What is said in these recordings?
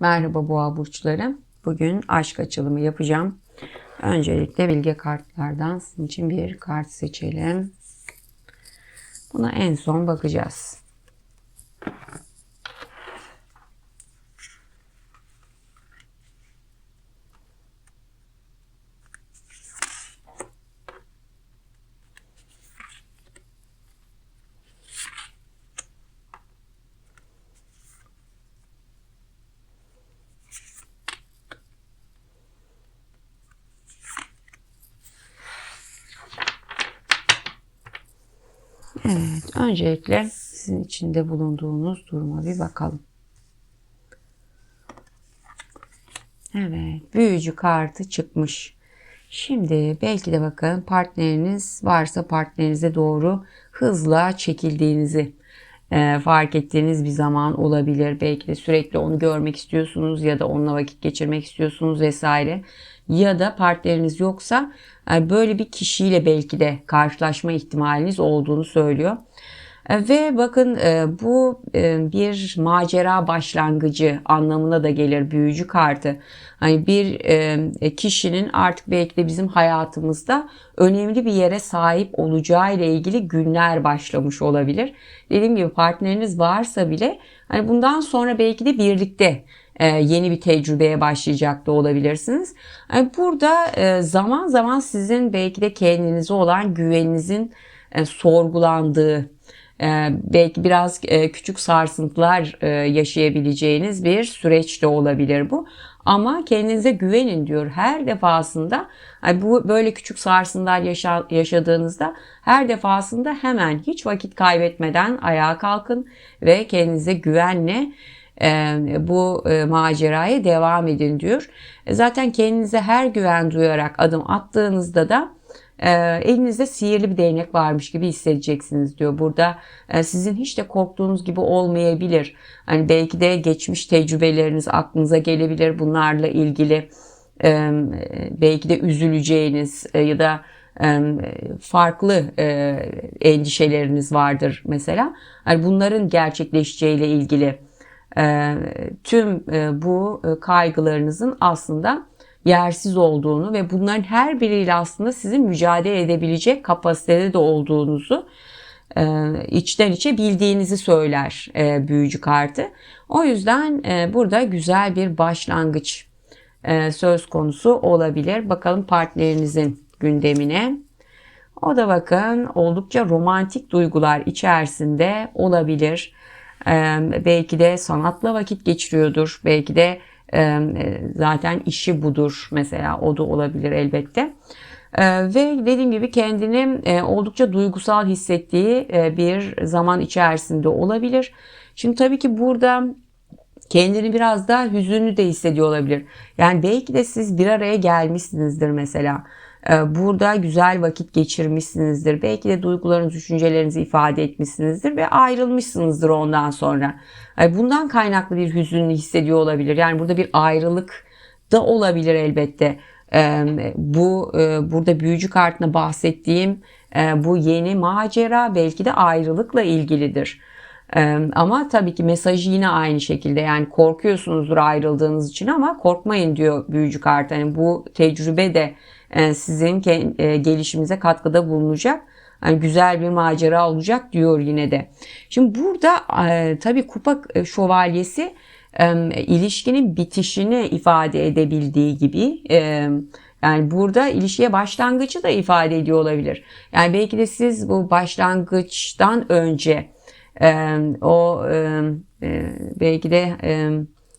Merhaba boğa burçları. Bugün aşk açılımı yapacağım. Öncelikle bilge kartlardan sizin için bir kart seçelim. Buna en son bakacağız. Evet, öncelikle sizin içinde bulunduğunuz duruma bir bakalım. Evet, büyücü kartı çıkmış. Şimdi belki de bakın partneriniz varsa partnerinize doğru hızla çekildiğinizi e, fark ettiğiniz bir zaman olabilir. Belki de sürekli onu görmek istiyorsunuz ya da onunla vakit geçirmek istiyorsunuz vesaire. Ya da partneriniz yoksa e, böyle bir kişiyle belki de karşılaşma ihtimaliniz olduğunu söylüyor. E, ve bakın e, bu bir macera başlangıcı anlamına da gelir büyücü kartı. Hani bir kişinin artık belki de bizim hayatımızda önemli bir yere sahip olacağı ile ilgili günler başlamış olabilir. Dediğim gibi partneriniz varsa bile hani bundan sonra belki de birlikte yeni bir tecrübeye başlayacak da olabilirsiniz. Yani burada zaman zaman sizin belki de kendinize olan güveninizin sorgulandığı belki biraz e, küçük sarsıntılar e, yaşayabileceğiniz bir süreç de olabilir bu. Ama kendinize güvenin diyor her defasında bu böyle küçük sarsıntılar yaşa, yaşadığınızda her defasında hemen hiç vakit kaybetmeden ayağa kalkın ve kendinize güvenle e, bu maceraya devam edin diyor. Zaten kendinize her güven duyarak adım attığınızda da e, elinizde sihirli bir değnek varmış gibi hissedeceksiniz diyor. Burada e, sizin hiç de korktuğunuz gibi olmayabilir. Hani belki de geçmiş tecrübeleriniz aklınıza gelebilir bunlarla ilgili. E, belki de üzüleceğiniz e, ya da e, farklı e, endişeleriniz vardır mesela. Yani bunların gerçekleşeceğiyle ilgili e, tüm e, bu e, kaygılarınızın aslında yersiz olduğunu ve bunların her biriyle aslında sizin mücadele edebilecek kapasitede de olduğunuzu e, içten içe bildiğinizi söyler büyücü kartı. O yüzden burada güzel bir başlangıç söz konusu olabilir. Bakalım partnerinizin gündemine. O da bakın oldukça romantik duygular içerisinde olabilir. Belki de sanatla vakit geçiriyordur. Belki de e, zaten işi budur mesela o da olabilir elbette. E, ve dediğim gibi kendini e, oldukça duygusal hissettiği bir zaman içerisinde olabilir. Şimdi tabii ki burada kendini biraz daha hüzünlü de hissediyor olabilir. Yani belki de siz bir araya gelmişsinizdir mesela. Ee, burada güzel vakit geçirmişsinizdir. Belki de duygularınızı, düşüncelerinizi ifade etmişsinizdir ve ayrılmışsınızdır ondan sonra. Bundan kaynaklı bir hüzünlü hissediyor olabilir. Yani burada bir ayrılık da olabilir elbette. Ee, bu e, burada büyücü kartına bahsettiğim e, bu yeni macera belki de ayrılıkla ilgilidir. Ee, ama tabii ki mesajı yine aynı şekilde yani korkuyorsunuzdur ayrıldığınız için ama korkmayın diyor büyücü kart. Yani bu tecrübe de sizin e, gelişimize katkıda bulunacak. Yani güzel bir macera olacak diyor yine de. Şimdi burada e, tabii kupa şövalyesi ilişkinin bitişini ifade edebildiği gibi yani burada ilişkiye başlangıcı da ifade ediyor olabilir. Yani belki de siz bu başlangıçtan önce o belki de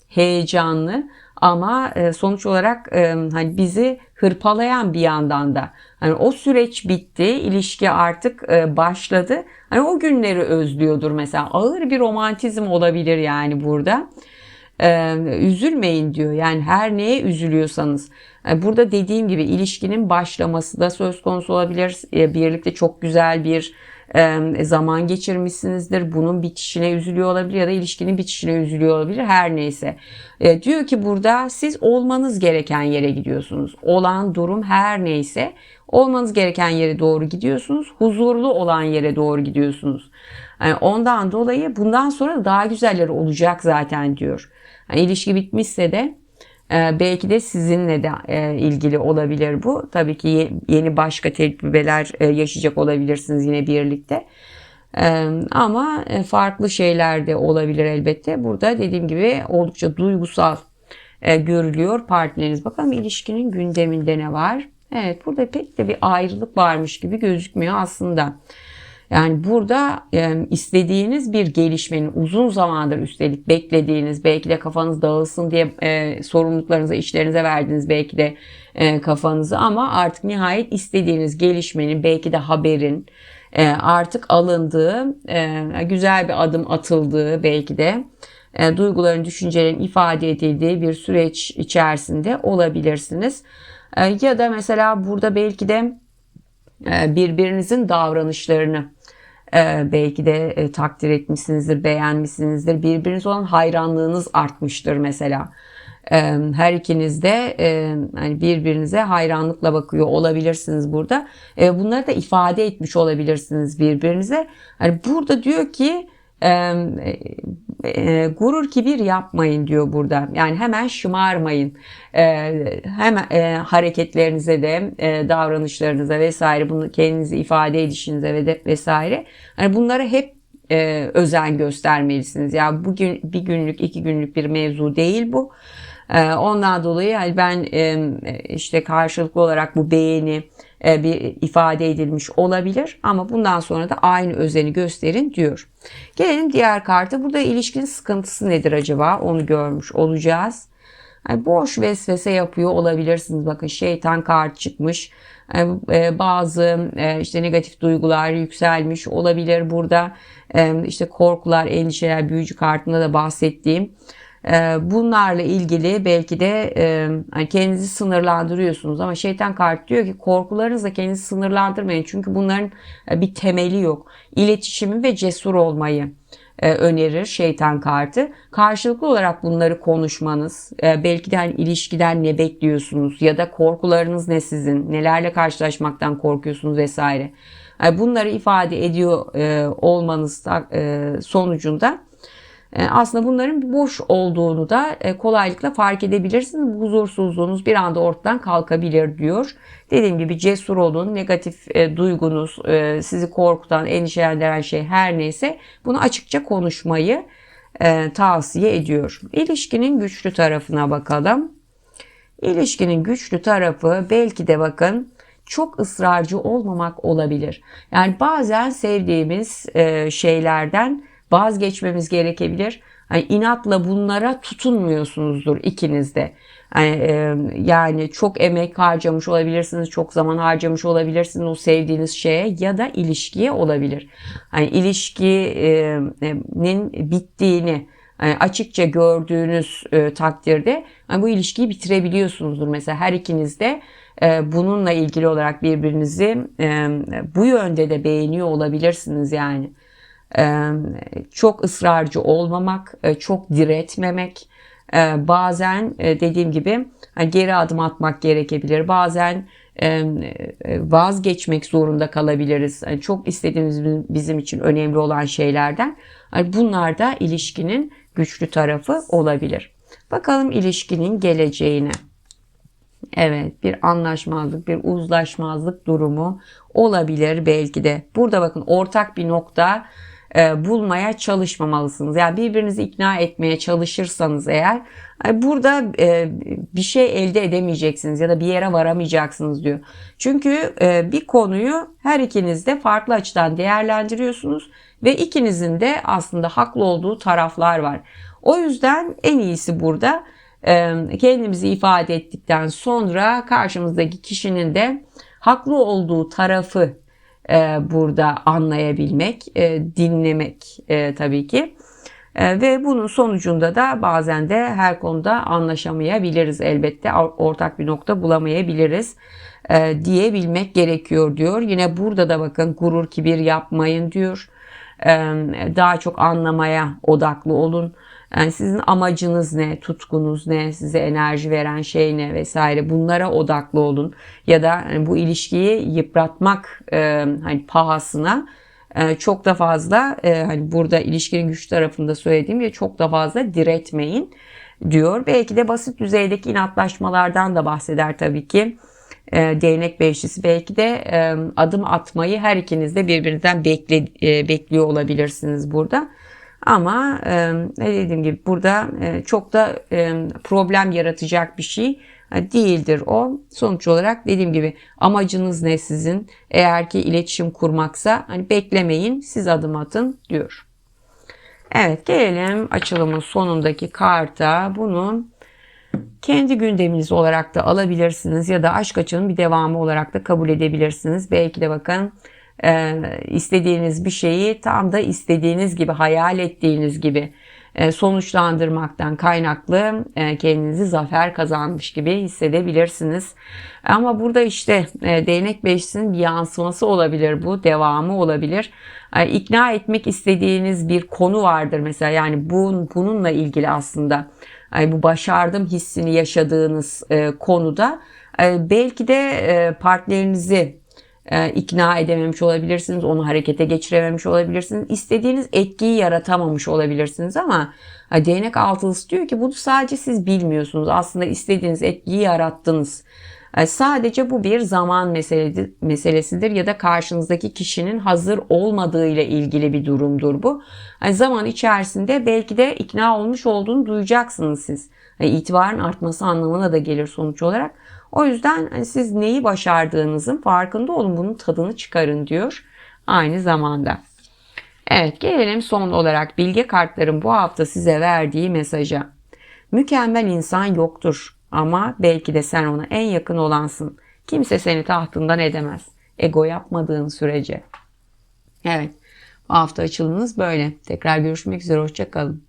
heyecanlı ama e, sonuç olarak e, hani bizi hırpalayan bir yandan da hani o süreç bitti, ilişki artık e, başladı. Hani o günleri özlüyordur mesela. Ağır bir romantizm olabilir yani burada. Üzülmeyin diyor. Yani her neye üzülüyorsanız. Burada dediğim gibi ilişkinin başlaması da söz konusu olabilir. Birlikte çok güzel bir zaman geçirmişsinizdir. Bunun bitişine üzülüyor olabilir ya da ilişkinin bitişine üzülüyor olabilir. Her neyse. E, diyor ki burada siz olmanız gereken yere gidiyorsunuz. Olan durum her neyse olmanız gereken yere doğru gidiyorsunuz. Huzurlu olan yere doğru gidiyorsunuz. Yani ondan dolayı bundan sonra daha güzelleri olacak zaten diyor. Yani ilişki bitmişse de e, belki de sizinle de e, ilgili olabilir bu. Tabii ki yeni başka tecrübeler e, yaşayacak olabilirsiniz yine birlikte. Ama farklı şeyler de olabilir elbette. Burada dediğim gibi oldukça duygusal görülüyor partneriniz. Bakalım ilişkinin gündeminde ne var? Evet burada pek de bir ayrılık varmış gibi gözükmüyor aslında. Yani burada e, istediğiniz bir gelişmenin uzun zamandır üstelik beklediğiniz belki de kafanız dağılsın diye e, sorumluluklarınızı işlerinize verdiniz belki de e, kafanızı ama artık nihayet istediğiniz gelişmenin belki de haberin e, artık alındığı e, güzel bir adım atıldığı belki de e, duyguların düşüncelerin ifade edildiği bir süreç içerisinde olabilirsiniz. E, ya da mesela burada belki de birbirinizin davranışlarını e, belki de e, takdir etmişsinizdir, beğenmişsinizdir. Birbiriniz olan hayranlığınız artmıştır mesela. E, her ikiniz de e, hani birbirinize hayranlıkla bakıyor olabilirsiniz burada. E, bunları da ifade etmiş olabilirsiniz birbirinize. Hani burada diyor ki e, e, gurur kibir yapmayın diyor burada. Yani hemen şımarmayın. E, hemen e, hareketlerinize de e, davranışlarınıza vesaire bunu kendinizi ifade edişinize ve de, vesaire. Hani bunlara hep e, özen göstermelisiniz. Ya yani bugün bir günlük iki günlük bir mevzu değil bu. E, ondan dolayı yani ben e, işte karşılıklı olarak bu beğeni e, bir ifade edilmiş olabilir ama bundan sonra da aynı özeni gösterin diyor. Gelelim diğer kartı. Burada ilişkinin sıkıntısı nedir acaba? Onu görmüş olacağız. Yani boş vesvese yapıyor olabilirsiniz. Bakın şeytan kart çıkmış. E, bazı işte negatif duygular yükselmiş olabilir burada. işte korkular, endişeler, büyücü kartında da bahsettiğim ee, bunlarla ilgili belki de e, hani kendinizi sınırlandırıyorsunuz ama şeytan kart diyor ki korkularınızla kendinizi sınırlandırmayın çünkü bunların e, bir temeli yok. İletişimi ve cesur olmayı e, önerir şeytan kartı. Karşılıklı olarak bunları konuşmanız, belki de hani ilişkiden ne bekliyorsunuz ya da korkularınız ne sizin, nelerle karşılaşmaktan korkuyorsunuz vesaire. Bunları ifade ediyor olmanız sonucunda aslında bunların boş olduğunu da e, kolaylıkla fark edebilirsiniz. Huzursuzluğunuz bir anda ortadan kalkabilir diyor. Dediğim gibi cesur olun, negatif e, duygunuz, sizi korkutan, endişelendiren şey her neyse bunu açıkça konuşmayı tavsiye ediyor. İlişkinin güçlü tarafına bakalım. İlişkinin güçlü tarafı belki de bakın çok ısrarcı olmamak olabilir. Yani bazen sevdiğimiz şeylerden vazgeçmemiz gerekebilir. Yani inatla bunlara tutunmuyorsunuzdur ikiniz de. Yani, e, yani çok emek harcamış olabilirsiniz, çok zaman harcamış olabilirsiniz o sevdiğiniz şeye ya da ilişkiye olabilir. Yani ilişkinin bittiğini yani açıkça gördüğünüz e, takdirde bu ilişkiyi bitirebiliyorsunuzdur. Mesela her ikiniz de e, bununla ilgili olarak birbirinizi e, bu yönde de beğeniyor olabilirsiniz yani çok ısrarcı olmamak, çok diretmemek, bazen dediğim gibi hani geri adım atmak gerekebilir. Bazen vazgeçmek zorunda kalabiliriz. Çok istediğimiz bizim için önemli olan şeylerden. Hani bunlar da ilişkinin güçlü tarafı olabilir. Bakalım ilişkinin geleceğine. Evet bir anlaşmazlık, bir uzlaşmazlık durumu olabilir belki de. Burada bakın ortak bir nokta e, bulmaya çalışmamalısınız. Yani birbirinizi ikna etmeye çalışırsanız eğer e, burada e, bir şey elde edemeyeceksiniz ya da bir yere varamayacaksınız diyor. Çünkü bir konuyu her ikiniz de farklı açıdan değerlendiriyorsunuz ve ikinizin de aslında haklı olduğu taraflar var. O yüzden en iyisi burada kendimizi ifade ettikten sonra karşımızdaki kişinin de haklı olduğu tarafı e, burada anlayabilmek, e, dinlemek e, tabii ki. Ve bunun sonucunda da bazen de her konuda anlaşamayabiliriz elbette. Ortak bir nokta bulamayabiliriz diyebilmek gerekiyor diyor. Yine burada da bakın gurur kibir yapmayın diyor. Daha çok anlamaya odaklı olun. Yani sizin amacınız ne, tutkunuz ne, size enerji veren şey ne vesaire bunlara odaklı olun. Ya da hani bu ilişkiyi yıpratmak e, hani pahasına e, çok da fazla e, hani burada ilişkinin güç tarafında söylediğim gibi çok da fazla diretmeyin diyor. Belki de basit düzeydeki inatlaşmalardan da bahseder tabii ki. E, değnek beşlisi belki de e, adım atmayı her ikiniz de birbirinizden bekle, e, bekliyor olabilirsiniz burada. Ama e, dediğim gibi burada e, çok da e, problem yaratacak bir şey e, değildir o. Sonuç olarak dediğim gibi amacınız ne sizin? Eğer ki iletişim kurmaksa hani beklemeyin siz adım atın diyor. Evet gelelim açılımın sonundaki karta. Bunu kendi gündeminiz olarak da alabilirsiniz ya da aşk açının bir devamı olarak da kabul edebilirsiniz. Belki de bakın e, istediğiniz bir şeyi tam da istediğiniz gibi hayal ettiğiniz gibi e, sonuçlandırmaktan kaynaklı e, kendinizi zafer kazanmış gibi hissedebilirsiniz. Ama burada işte e, değnek beşisinin bir yansıması olabilir bu, devamı olabilir. İkna etmek istediğiniz bir konu vardır mesela yani bu, bununla ilgili aslında bu başardım hissini yaşadığınız konuda belki de partnerinizi e, ikna edememiş olabilirsiniz, onu harekete geçirememiş olabilirsiniz, istediğiniz etkiyi yaratamamış olabilirsiniz ama e, değnek altılısı diyor ki bunu sadece siz bilmiyorsunuz. Aslında istediğiniz etkiyi yarattınız. E, sadece bu bir zaman meselesidir ya da karşınızdaki kişinin hazır olmadığı ile ilgili bir durumdur bu. Yani zaman içerisinde belki de ikna olmuş olduğunu duyacaksınız siz. Yani itibarın artması anlamına da gelir sonuç olarak. O yüzden hani siz neyi başardığınızın farkında olun, bunun tadını çıkarın diyor aynı zamanda. Evet gelelim son olarak bilge kartların bu hafta size verdiği mesaja. Mükemmel insan yoktur ama belki de sen ona en yakın olansın. Kimse seni tahtından edemez. Ego yapmadığın sürece. Evet bu hafta açılımınız böyle. Tekrar görüşmek üzere. Hoşçakalın.